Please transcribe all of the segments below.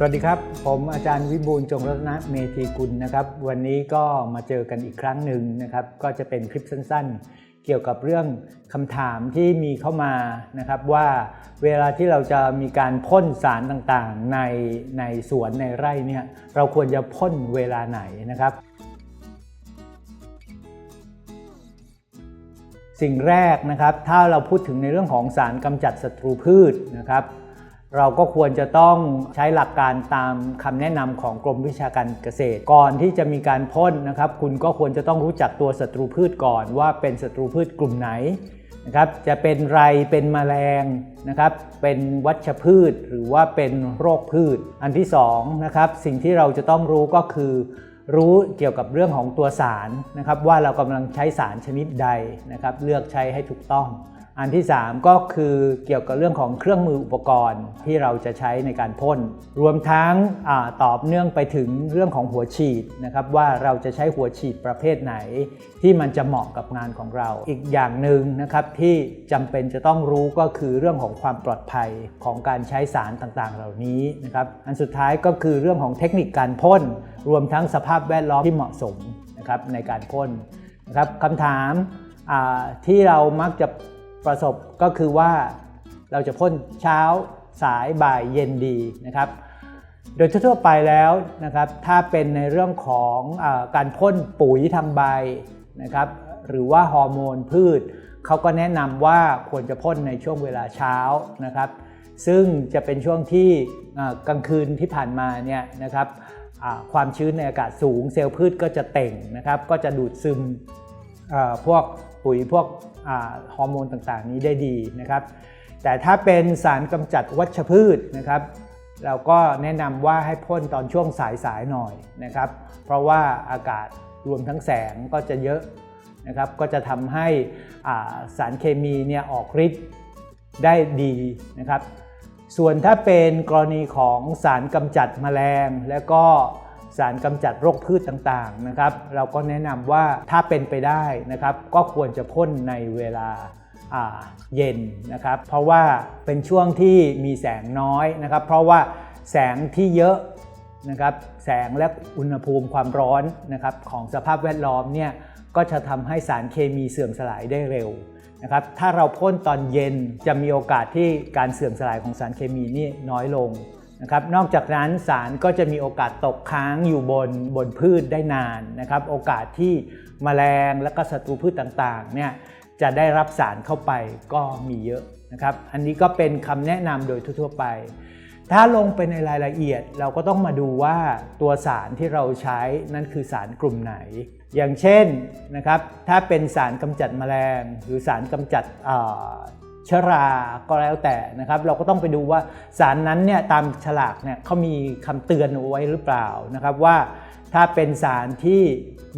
สวัสดีครับ ผมอาจารย์วิบูลย์จงรัตนเมธีกุลนะครับ วันนี้ก็มาเจอกันอีกครั้งหนึ่งนะครับ ก็จะเป็นคลิปสั้นๆ เกี่ยวกับเรื่องคำถามที่มีเข้ามานะครับว่าเวลาที่เราจะมีการพ่นสารต่างๆในในสวนในไร่เนี่ยเราควรจะพ่นเวลาไหนนะครับ สิ่งแรกนะครับ ถ้าเราพูดถึงในเรื่องของสารกำจัดศัตรูพืชนะครับ เราก็ควรจะต้องใช้หลักการตามคำแนะนำของกรมวิชาการเกษตร ก่อนที่จะมีการพ่นนะครับ คุณก็ควรจะต้องรู้จักตัวศัตรูพืชก่อน ว่าเป็นศัตรูพืชกลุ่มไหนนะครับจะเป็นไรเป็นแมลงนะครับ เป็นวัชพืชหรือว่าเป็นโรคพืช อันที่สองนะครับสิ่งที่เราจะต้องรู้ก็คือ รู้เกี่ยวกับเรื่องของตัวสารนะครับ ว่าเรากำลังใช้สารชนิดใดนะครับ เลือกใช้ให้ถูกต้อง อันที่ 3 ก็คือเกี่ยวกับเรื่องของเครื่องมืออุปกรณ์ที่เราจะใช้ในการพ่น รวมทั้งอตอบเนื่องไปถึงเรื่องของหัวฉีดนะครับว่าเราจะใช้หัวฉีดประเภทไหน ที่มันจะเหมาะกับงานของเรา อีกอย่างหนึ่งนะครับที่จำเป็นจะต้องรู้ก็คือเรื่องของความปลอดภัยของการใช้สารต่างๆ เหล่านี้นะครับอันสุดท้ายก็คือเรื่องของเทคนิคการพ่น รวมทั้งสภาพแวดล้อมที่เหมาะสมนะครับในการพ่นนะครับคำถามที่เรามักจะ ประสบก็คือว่าเราจะพ่นเช้าสายบ่ายเย็นดีนะครับ โดยทั่วๆไปแล้วนะครับถ้าเป็นในเรื่องของอการพ่นปุ๋ยทางใบนะครับหรือว่าฮอร์โมนพืชเขาก็แนะนำว่าควรจะพ่นในช่วงเวลาเช้านะครับ ซึ่งจะเป็นช่วงที่กลางคืนที่ผ่านมาเนี่ยนะครับความชื้นในอากาศสูงเซลล์พืชก็จะเต่งนะครับ ก็จะดูดซึมพวกปุ๋ยพวก ฮอร์โมนต่างๆ นี้ได้ดีนะครับ แต่ถ้าเป็นสารกำจัดวัชพืชนะครับ เราก็แนะนำว่าให้พ่นตอนช่วงสายๆหน่อยนะครับ เพราะว่าอากาศรวมทั้งแสงก็จะเยอะนะครับก็จะทำให้สารเคมีเนี่ยออกฤทธิ์ได้ดีนะครับ ส่วนถ้าเป็นกรณีของสารกำจัดแมลงและก็ สารกำจัดโรคพืชต่างๆนะครับ เราก็แนะนำว่าถ้าเป็นไปได้นะครับ ก็ควรจะพ่นในเวลาเย็นนะครับ เพราะว่าเป็นช่วงที่มีแสงน้อยนะครับ เพราะว่าแสงที่เยอะนะครับ แสงและอุณหภูมิความร้อนนะครับของสภาพแวดล้อมเนี่ยก็จะทำให้สารเคมีเสื่อมสลายได้เร็วนะครับ ถ้าเราพ่นตอนเย็นจะมีโอกาสที่การเสื่อมสลายของสารเคมีนี่น้อยลง นะครับนอกจากนั้นสารก็จะมีโอกาสตกค้างอยู่บนบนพืชได้นานนะครับ โอกาสที่แมลงและก็ศัตรูพืชต่างๆเนี่ยจะได้รับสารเข้าไปก็มีเยอะนะครับ อันนี้ก็เป็นคำแนะนำโดยทั่วๆไป ถ้าลงไปในรายละเอียดเราก็ต้องมาดูว่าตัวสารที่เราใช้นั่นคือสารกลุ่มไหน อย่างเช่นนะครับถ้าเป็นสารกำจัดแมลง หรือสารกำจัด ชราก็แล้วแต่นะครับ เราก็ต้องไปดูว่าสารนั้นเนี่ยตามฉลากเนี่ยเขามีคำเตือนเอาไว้หรือเปล่านะครับว่าถ้าเป็นสารที่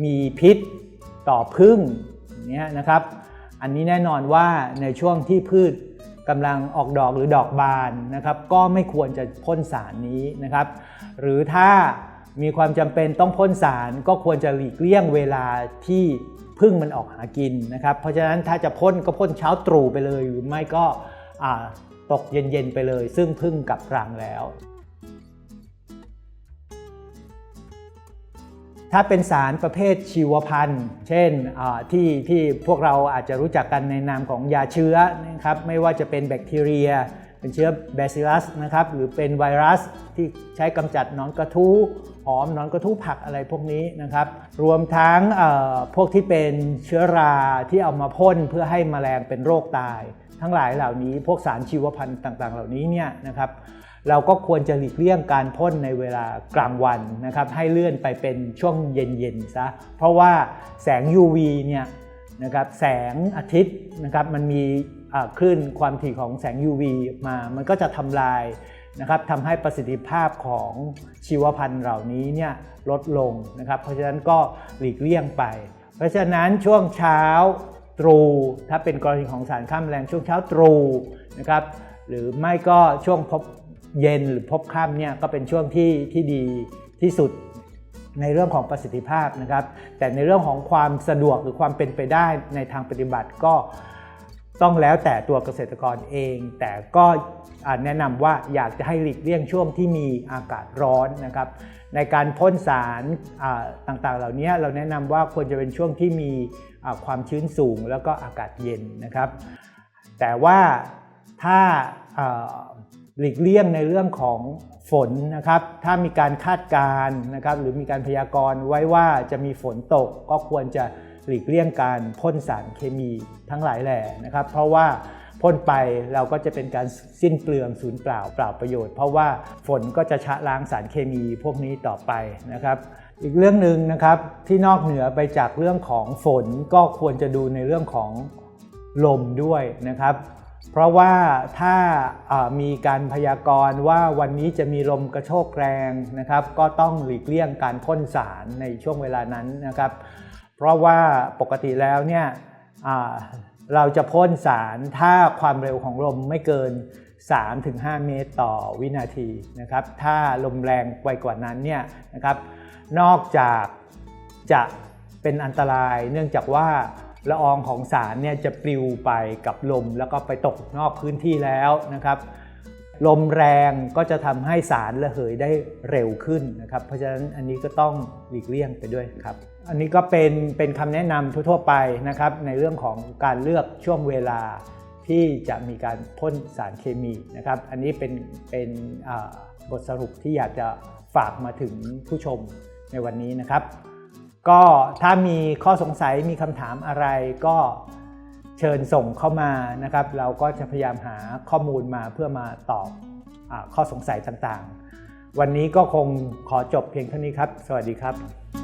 มีพิษต่อพึ่งเนี่ยนะครับ อันนี้แน่นอนว่าในช่วงที่พืชกำลังออกดอกหรือดอกบานนะครับ ก็ไม่ควรจะพ่นสารนี้นะครับ หรือถ้ามีความจำเป็นต้องพ่นสารก็ควรจะหลีกเลี่ยงเวลาที่ พึ่งมันออกหากินนะครับ เพราะฉะนั้นถ้าจะพ่นก็พ่นเช้าตรู่ไปเลย หรือไม่ก็ตกเย็นๆไปเลย ซึ่งพึ่งกลับรังแล้ว ถ้าเป็นสารประเภทชีวพันธุ์ เช่นที่ที่พวกเราอาจจะรู้จักกันในนามของยาเชื้อนะครับไม่ว่าจะเป็นแบคทีเรีย เป็นเชื้อแบซิลัสนะครับหรือเป็นไวรัสที่ใช้กำจัดหนอนกระทู้หอมหนอนกระทู้ผักอะไรพวกนี้นะครับ รวมทั้งพวกที่เป็นเชื้อราที่เอามาพ่นเพื่อให้แมลงเป็นโรคตาย ทั้งหลายเหล่านี้พวกสารชีวพันธุ์ต่าง ๆ เหล่านี้เนี่ยนะครับเราก็ควรจะหลีกเลี่ยงการพ่นในเวลากลางวันนะครับให้เลื่อนไปเป็นช่วงเย็นๆซะเพราะว่าแสง UV เนี่ยนะครับแสงอาทิตย์นะครับมันมี คลื่นความถี่ของแสง UV มา มันก็จะทำลายนะครับทำให้ประสิทธิภาพของชีวพันธุ์เหล่านี้เนี่ยลดลงนะครับ เพราะฉะนั้นก็หลีกเลี่ยงไป เพราะฉะนั้นช่วงเช้าตรู่ถ้าเป็นกรณีของสารฆ่ามแมลงช่วงเช้าตรู่นะครับหรือไม่ก็ช่วงพบเย็นหรือพบค่ำเนี่ยก็เป็นช่วงที่ที่ดีที่สุดในเรื่องของประสิทธิภาพนะครับ แต่ในเรื่องของความสะดวกหรือความเป็นไปได้ในทางปฏิบัติก็ ต้องแล้วแต่ตัวเกษตรกรเอง แต่ก็แนะนำว่าอยากจะให้หลีกเลี่ยงช่วงที่มีอากาศร้อนนะครับ ในการพ่นสารอ่าต่างๆ เหล่านี้เราแนะนำว่าควรจะเป็นช่วงที่มีความชื้นสูงแล้วก็อากาศเย็นนะครับ แต่ว่าถ้าหลีกเลี่ยงในเรื่องของฝนนะครับ ถ้ามีการคาดการณ์นะครับ หรือมีการพยากรณ์ไว้ว่าจะมีฝนตกก็ควรจะ หลีกเลี่ยงการพ่นสารเคมีทั้งหลายแหล่นะครับ เพราะว่าพ่นไปเราก็จะเป็นการสิ้นเปลืองศูนย์เปล่าเปล่าประโยชน์ เพราะว่าฝนก็จะชะล้างสารเคมีพวกนี้ต่อไปนะครับ อีกเรื่องหนึ่งนะครับที่นอกเหนือไปจากเรื่องของฝนก็ควรจะดูในเรื่องของลมด้วยนะครับ เพราะว่าถ้าามีการพยากรณ์ว่าวันนี้จะมีลมกระโชกแรงนะครับ ก็ต้องหลีกเลี่ยงการพ่นสารในช่วงเวลานั้นนะครับ เพราะว่าปกติแล้วเนี่ยเราจะพ่นสารถ้าความเร็วของลมไม่เกิน 3-5 เมตรต่อวินาทีนะครับ ถ้าลมแรงไปกว่านั้นเนี่ยนะครับ นอกจากจะเป็นอันตรายเนื่องจากว่าละอองของสารเนี่ยจะปลิวไปกับลมแล้วก็ไปตกนอกพื้นที่แล้วนะครับ ลมแรงก็จะทำให้สารระเหยได้เร็วขึ้นนะครับ เพราะฉะนั้นอันนี้ก็ต้องหลีกเลี่ยงไปด้วยครับ อันนี้ก็เป็นเป็นคำแนะนำทั่วๆไปนะครับในเรื่องของการเลือกช่วงเวลาที่จะมีการพ่นสารเคมีนะครับ อันนี้เป็นเป็นบทสรุปที่อยากจะฝากมาถึงผู้ชมในวันนี้นะครับ ก็ถ้ามีข้อสงสัยมีคำถามอะไรก็เชิญส่งเข้ามานะครับ เราก็จะพยายามหาข้อมูลมาเพื่อมาตอบอข้อสงสัยต่างๆ วันนี้ก็คงขอจบเพียงเท่านี้ครับ สวัสดีครับ